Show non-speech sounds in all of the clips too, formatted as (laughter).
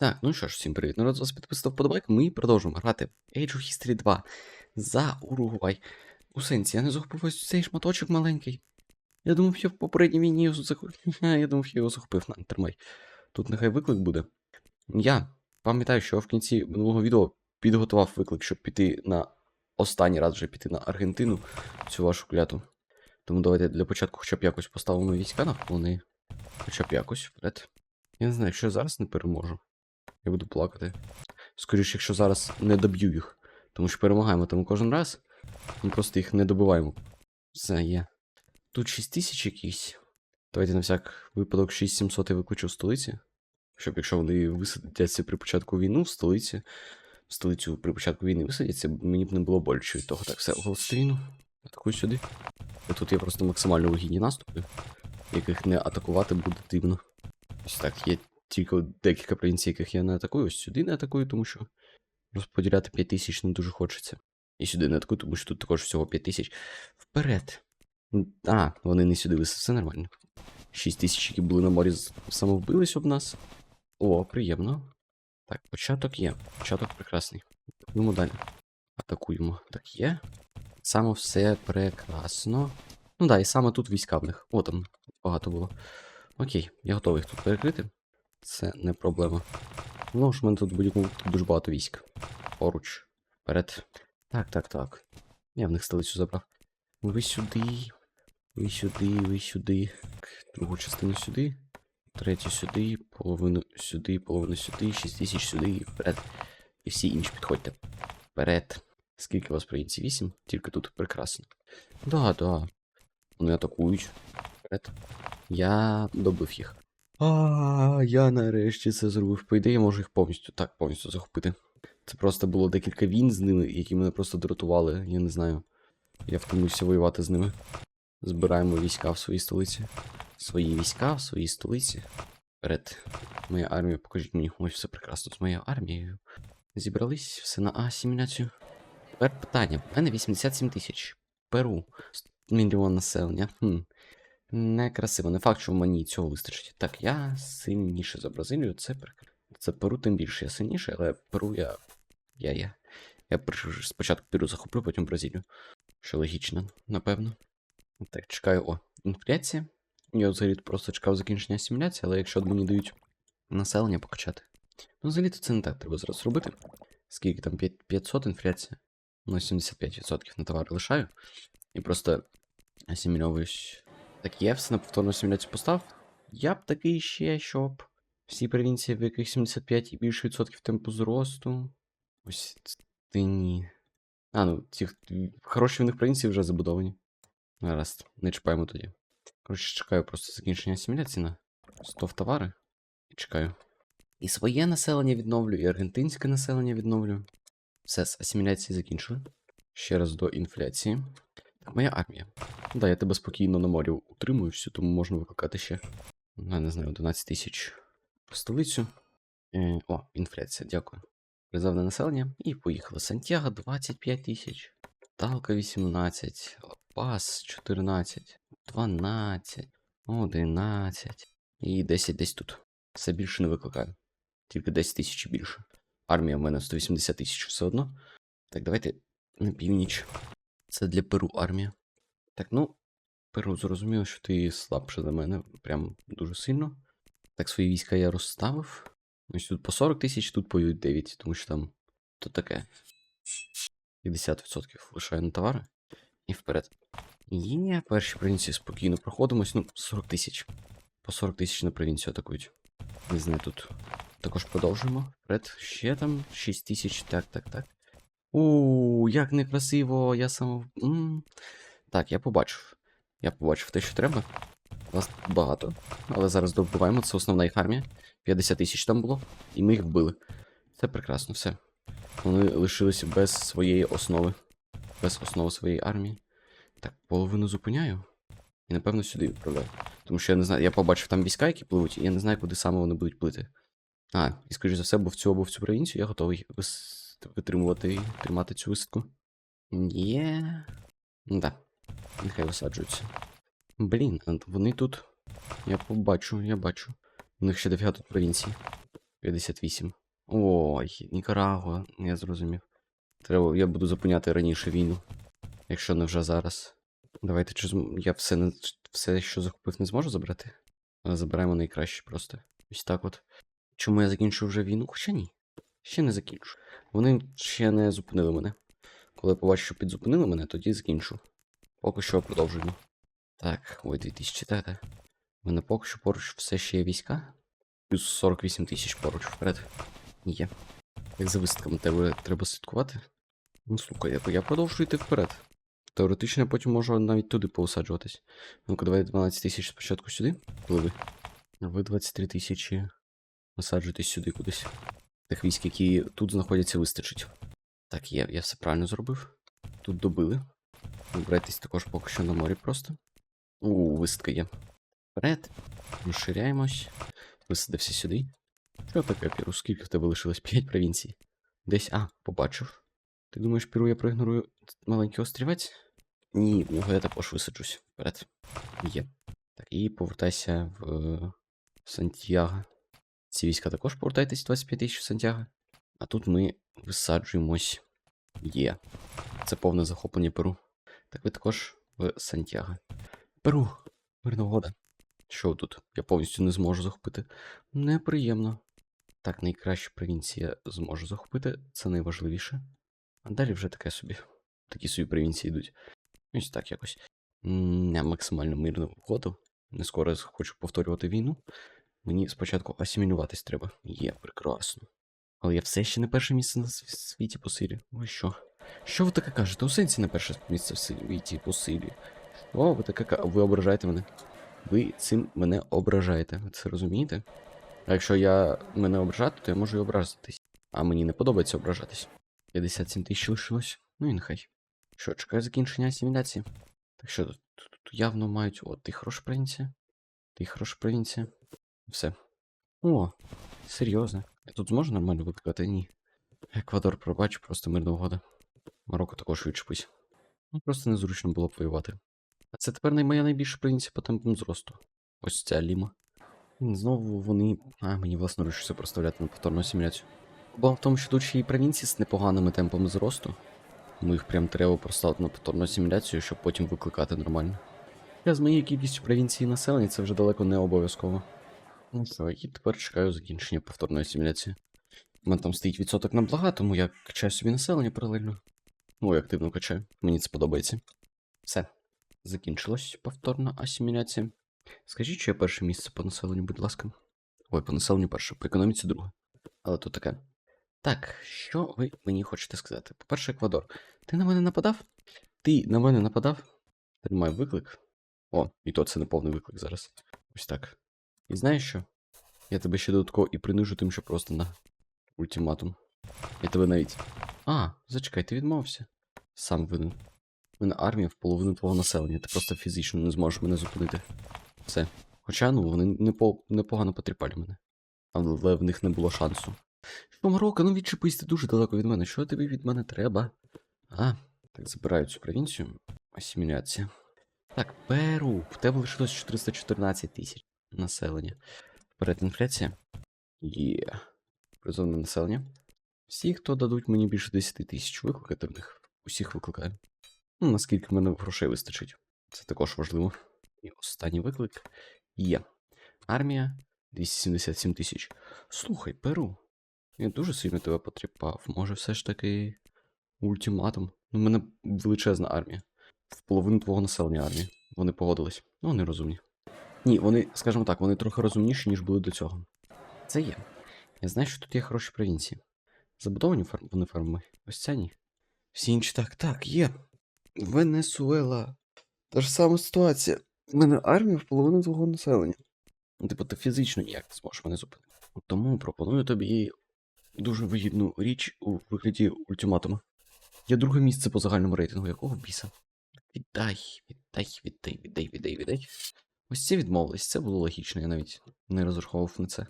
Так, ну що ж, всім привіт. Народ, з вас підписав подобайк. Ми продовжуємо грати Age of History 2 за Уругвай. У сенсі, я не захопив ось цей шматочок маленький. Я думав, я в попередній війні його захопив. (laughs) Я думав, я його захопив. На, тримай. Тут нехай виклик буде. Я пам'ятаю, що в кінці минулого відео підготував виклик, щоб піти на останній раз вже піти на Аргентину, цю вашу кляту. Тому давайте для початку хоча б якось поставимо війська на вони. Хоча б якось вперед. Я не знаю, якщо я зараз не переможу. Я буду плакати. Скоріше, якщо зараз не доб'ю їх. Тому що перемагаємо там кожен раз. Ми просто їх не добиваємо. Все є. Тут 6 тисяч якісь. Давайте на всяк випадок 6700 я викличу в столиці. Щоб якщо вони висадяться при початку війни в столиці, в столицю при початку війни висадяться, мені б не було боляче від того. Так, все, оголосити війну. Атакуй сюди. А тут є просто максимально вигідні наступи, яких не атакувати буде дивно. Ось так, є тільки декілька провінцій, яких я не атакую, ось сюди не атакую, тому що розподіляти 5 тисяч не дуже хочеться. І сюди не атакую, тому що тут також всього 5 тисяч. Вперед. А, вони не сюди висадили, все нормально. 6 тисяч, які були на морі, самовбились об нас. О, приємно. Так, початок є. Початок прекрасний. Атакуємо далі. Атакуємо. Так, є. Саме все прекрасно. Ну да, і саме тут війська в них. О, там багато було. Окей, я готовий їх тут перекрити. Це не проблема. Ну ж, в мене тут будь-якому дуже багато військ. Поруч. Вперед. Так, так, так. Я в них столицю забрав. Ви сюди. Ви сюди, ви сюди. Другу частину сюди. Третю сюди, половину сюди, половину сюди, 6 тисяч сюди і вперед. І всі інші підходьте. Вперед. Скільки у вас провінцій? 8? Тільки тут прекрасно. Да, да. Вони атакують. Вперед. Я добив їх. А, я нарешті це зробив. По ідеї, я можу їх повністю так повністю захопити. Це просто було декілька війн з ними, які мене просто дратували. Я не знаю. Я втомився воювати з ними. Збираємо війська в своїй столиці. Свої війська в своїй столиці. Вперед. Моя армія, покажіть мені. Ось все прекрасно з моєю армією. Зібрались все на асиміляцію. Тепер питання. У мене 87 тисяч. Перу. Мільйон населення. Хм. Некрасиво, не факт, що мені цього вистачить. Так, я сильніше за Бразилію, це прекрасно. Це Перу тим більше я сильніше, але Перу я. Я я. Я спочатку Перу захоплю, потім Бразилію. Що логічно, напевно. Так, чекаю, о, інфляція. Я взагалі просто чекав закінчення асиміляції, але якщо мені дають населення покачати. Ну, взагалі то це не так треба зараз робити. Скільки там 500 інфляція? Ну, 75% на товари лишаю. І просто асимільовуюсь так, я все на повторну симуляцію постав. Я б такий ще, щоб всі провінції, в яких 75 і більше відсотків темпу зросту. Ось ти ні. А, ну, ці хороші в них провінції вже забудовані. Гаразд, не чекаємо тоді. Коротше, чекаю просто закінчення асиміляції на 100 в товари. І чекаю. І своє населення відновлю, і аргентинське населення відновлю. Все, з асиміляції закінчили. Ще раз до інфляції. Моя армія. Да, я тебе спокійно на морі утримую всю, тому можна викликати ще. Ну, я не знаю, 11 тисяч в столицю. Е, о, інфляція, дякую. Резервне населення. І поїхали. Сантьяго 25 тисяч. Талка 18. Пас 14. 12. 11. І 10 десь тут. Все більше не викликаю. Тільки 10 тисяч більше. Армія в мене 180 тисяч все одно. Так, давайте на північ. Це для Перу армія. Так, ну, Перу, зрозуміло, що ти слабше за мене, прям дуже сильно. Так, свої війська я розставив. Ось тут по 40 тисяч, тут по 9, тому що там то таке. 50% лишаю на товари. І вперед. Є, перші провінції спокійно проходимось. Ну, 40 тисяч. По 40 тисяч на провінцію атакують. Не знаю, тут також продовжуємо. Вперед, ще там 6 тисяч. Так, так, так. У, як некрасиво, я сам. М. Так, я побачив. Я побачив те, що треба. Вас багато. Але зараз добиваємо, це основна їх армія. 50 тисяч там було, і ми їх вбили. Це прекрасно, все. Вони лишилися без своєї основи. Без основи своєї армії. Так, половину зупиняю. І напевно сюди відправляю. Тому що я не знаю, я побачив там війська, які пливуть, і я не знаю, куди саме вони будуть плити. А, і скоріш за все, або в цю або в цю провінцію я готовий. Витримувати і тримати цю висадку. Є. Да. Нехай висаджуються. Блін, вони тут. Я побачу, я бачу. У них ще дофіга тут провінції. 58. Ой, Нікарагуа, я зрозумів. Треба, я буду зупиняти раніше війну. Якщо не вже зараз. Давайте чи зм- я все, не, все, що захопив, не зможу забрати. Забираємо найкраще просто. Ось так от. Чому я закінчу вже війну? Хоча ні. Ще не закінчу. Вони ще не зупинили мене. Коли я побачу, що підзупинили мене, тоді закінчу. Поки що продовжуємо. Так, ой, 2000 тета. У мене поки що поруч все ще є війська. Плюс 48 тисяч поруч вперед. Є. Як за висадками тебе треба слідкувати. Ну, слухай, я, я продовжую йти вперед. Теоретично я потім можу навіть туди поусаджуватись. Ну-ка, давай 12 тисяч спочатку сюди. Пливи. А ви 23 тисячі висаджуйтесь сюди кудись. Тих військ, які тут знаходяться, вистачить. Так, є, я все правильно зробив. Тут добили. Вибирайтесь також поки що на морі просто. У, висадка є. Вперед. Розширяємось. Висадився сюди. Що таке, Піру? Скільки в тебе лишилось? 5 провінцій. Десь. А, побачив. Ти думаєш, Піру, я проігнорую маленький острівець? Ні, в я також висаджусь. Вперед. Є. Так, і повертайся в Сантьяго. Ці війська також повертайтесь 25 тисяч Сантьяго. А тут ми висаджуємось. Є. Це повне захоплення Перу. Так ви також в Сантьяго. Перу, мирна угода. Що тут? Я повністю не зможу захопити. Неприємно. Так, найкраща провінція зможу захопити, це найважливіше. А далі вже таке собі. Такі собі провінції йдуть. Ось так якось. Я максимально мирну угоду. Не скоро хочу повторювати війну. Мені спочатку асимілюватись треба. Є, прекрасно. Але я все ще не перше місце на світі по силі. Ви що? Що ви таке кажете? У сенсі не перше місце в світі по силі. О, ви таке ка- ви ображаєте мене. Ви цим мене ображаєте. Ви це розумієте? А якщо я мене ображати, то я можу і образитись. А мені не подобається ображатись. 57 тисяч лишилось. Ну і нехай. Що, чекаю закінчення асиміляції. Так що тут, тут явно мають. О, ти хороша провінція. Ти хороша провінція. Все. О, серйозно. Я тут зможу нормально викликати? Ні. Еквадор пробач, просто мирна угода. Марокко також відчепись. Ну, просто незручно було б воювати. А це тепер моя найбільша провінція по темпам зросту. Ось ця Ліма. М, Знову вони. А, мені власноруч все проставляти на повторну асиміляцію. Бо в тому, що тут ще і провінції з непоганими темпами зросту. Тому їх прям треба проставити на повторну асиміляцію, щоб потім викликати нормально. Я з моєю кількістю провінції населення це вже далеко не обов'язково. Ну і тепер чекаю закінчення повторної асиміляції. У мене там стоїть відсоток на блага, тому я качаю собі населення паралельно. Ой, активно качаю. Мені це подобається. Все. Закінчилась повторна асиміляція. Скажіть, що я перше місце по населенню, будь ласка. Ой, по населенню перше, по економіці друге. Але то таке. Так, що ви мені хочете сказати? По-перше, Еквадор. Ти на мене нападав? Ти на мене нападав? Тримай виклик. О, і то це не повний виклик зараз. Ось так. І знаєш що? Я тебе ще додатково і принижу тим, що просто на ультиматум. Я тебе навіть. А, зачекай, ти відмовився. Сам винен. У мене армія в половину твого населення, ти просто фізично не зможеш мене зупинити. Все. Хоча, ну, вони непо... непогано потріпали мене. Але в них не було шансу. Що, Марокко, ну відчепись, ти дуже далеко від мене. Що тобі від мене треба? А, так забираю цю провінцію. Асиміляція. Так, Перу. В тебе лишилось 414 тисяч населення. Вперед інфляція. Є. Призовне населення. Всі, хто дадуть мені більше 10 тисяч викликати в них. Усіх викликаю. Ну, наскільки в мене грошей вистачить. Це також важливо. І останній виклик є. Армія 277 тисяч. Слухай, Перу. Я дуже сильно тебе потріпав. Може, все ж таки ультиматум. Ну, в мене величезна армія. В половину твого населення армії. Вони погодились. Ну, вони розумні. Ні, вони, скажімо так, вони трохи розумніші, ніж були до цього. Це є. Я знаю, що тут є хороші провінції. Забудовані фарм... вони фарми. Ось ця ні. Всі інші так, так, є. Венесуела. Та ж сама ситуація. У мене армія в половину твого населення. Ну, Типу, ти фізично ніяк не зможеш мене зупинити. Тому пропоную тобі дуже вигідну річ у вигляді ультиматума. Я друге місце по загальному рейтингу. Якого біса? Віддай, віддай, віддай, віддай, віддай, віддай. Ось ці відмовились, це було логічно, я навіть не розраховував на це.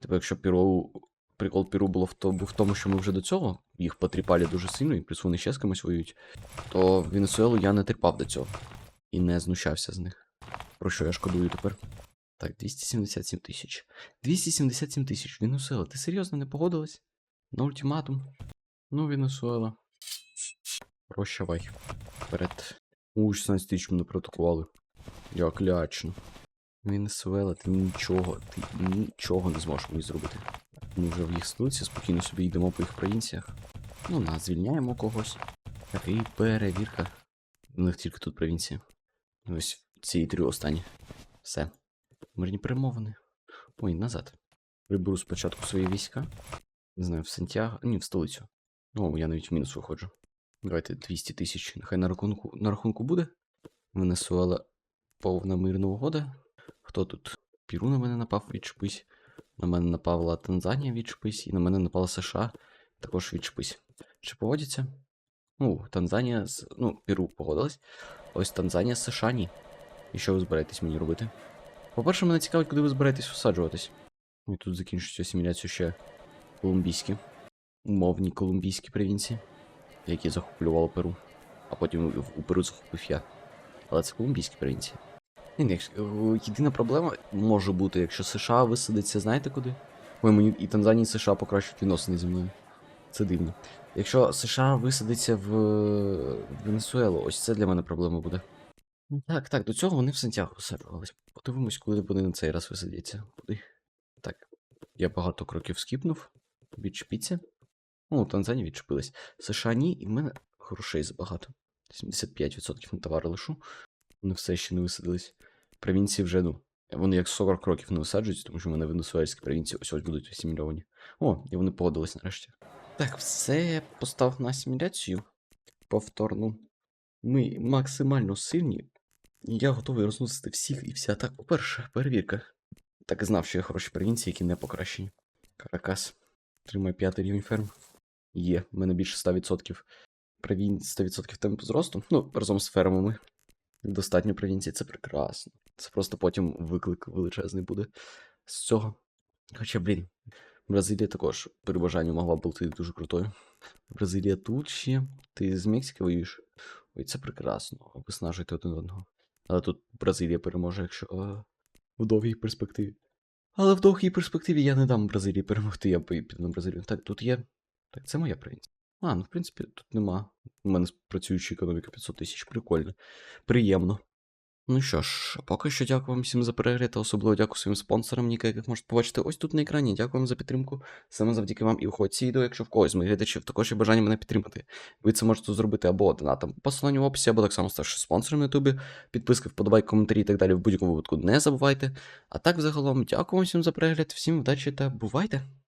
Типу, якщо Піру. Прикол Піру було в, то, в тому, що ми вже до цього їх потріпали дуже сильно, і плюс вони ще з кимось воюють, то Венесуелу я не терпав до цього. І не знущався з них. Про що я шкодую тепер? Так, 277 тисяч. 277 тисяч. Венесуела, ти серйозно не погодилась? На ультиматум? Ну, Венесуела. Прощавай. Вперед. У, 16 тисяч мене протокували. Як лячно. Венесуела, ти нічого, ти нічого не зможеш мені зробити. Ми вже в їх столиці спокійно собі йдемо по їх провінціях. Ну, нас звільняємо когось. Так, і перевірка. У них тільки тут провінції. Ось ці три останні. Все. Мирні перемовини. Ой, назад. Приберу спочатку свої війська. Не знаю, в Сантьяго. Ні, в столицю. О, я навіть в мінус виходжу. Давайте 200 тисяч. Нехай на рахунку, на рахунку буде. Венесуела повна мирна угода. Хто тут? Піру на мене напав, відчепись. На мене напала Танзанія, відчепись, і на мене напала США. Також відчепись. Чи погодяться? Ну, Танзанія з. Ну, Піру погодилась. Ось Танзанія з США ні. І що ви збираєтесь мені робити? По-перше, мене цікавить, куди ви збираєтесь всаджуватись. І тут закінчується асиміляцію ще колумбійські, умовні колумбійські провінції, які захоплювали Перу. А потім у Перу захопив я. Але це колумбійські провінції. Єдина проблема може бути, якщо США висадиться, знаєте куди? Ой, мені і Танзанія, і США покращують відносини зі мною. Це дивно. Якщо США висадиться в Венесуелу, ось це для мене проблема буде. Ну, Так, так, до цього вони в Сантьяго висаджувались. Подивимось, коли вони на цей раз висадяться. Куди? Так, я багато кроків скіпнув. Відчепіться. О, Танзанія відчепилась. США ні, і в мене грошей забагато. 75% на товари лишу. Вони все ще не висадились. Провінції вже, ну. Вони як 40 кроків не висаджуються, тому що в мене венесуельські провінції ось ось будуть асимільовані. О, і вони погодились нарешті. Так, все я поставив на асиміляцію. Повторну. Ми максимально сильні. Я готовий розносити всіх і вся. Так, по-перше, перевірка. Так і знав, що є хороші провінції, які не покращені. Каракас. Тримає п'ятий рівень ферм. Є, в мене більше 100%. Провін... 100% темпу зросту. Ну, разом з фермами. Достатньо провінцій, це прекрасно. Це просто потім виклик величезний буде з цього. Хоча, блін, Бразилія також при бажанні могла бути дуже крутою. Бразилія тут ще. Ти з Мексики воюєш? Ой, це прекрасно. Виснажуєте один одного. Але тут Бразилія переможе, якщо е, в довгій перспективі. Але в довгій перспективі я не дам Бразилії перемогти, я піду на Бразилію. Так, тут є. Так, це моя провінція. А, ну в принципі, тут нема. У мене працююча економіка 500 тисяч. Прикольно. Приємно. Ну що ж, поки що дякую вам всім за перегляд, та особливо дякую своїм спонсорам, Ніка, яких можете побачити ось тут на екрані. Дякую вам за підтримку. Саме завдяки вам і виходить ці відео, якщо в когось з моїх глядачів також є бажання мене підтримати. Ви це можете зробити або донатом по посиланню в описі, або так само ставши спонсором на Ютубі. Підписки, вподобайки, коментарі і так далі в будь-якому випадку не забувайте. А так, загалом, дякую вам всім за перегляд, всім вдачі та бувайте!